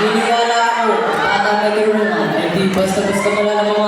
Binigala ako, bata may karungan, hindi basta-basta malalaman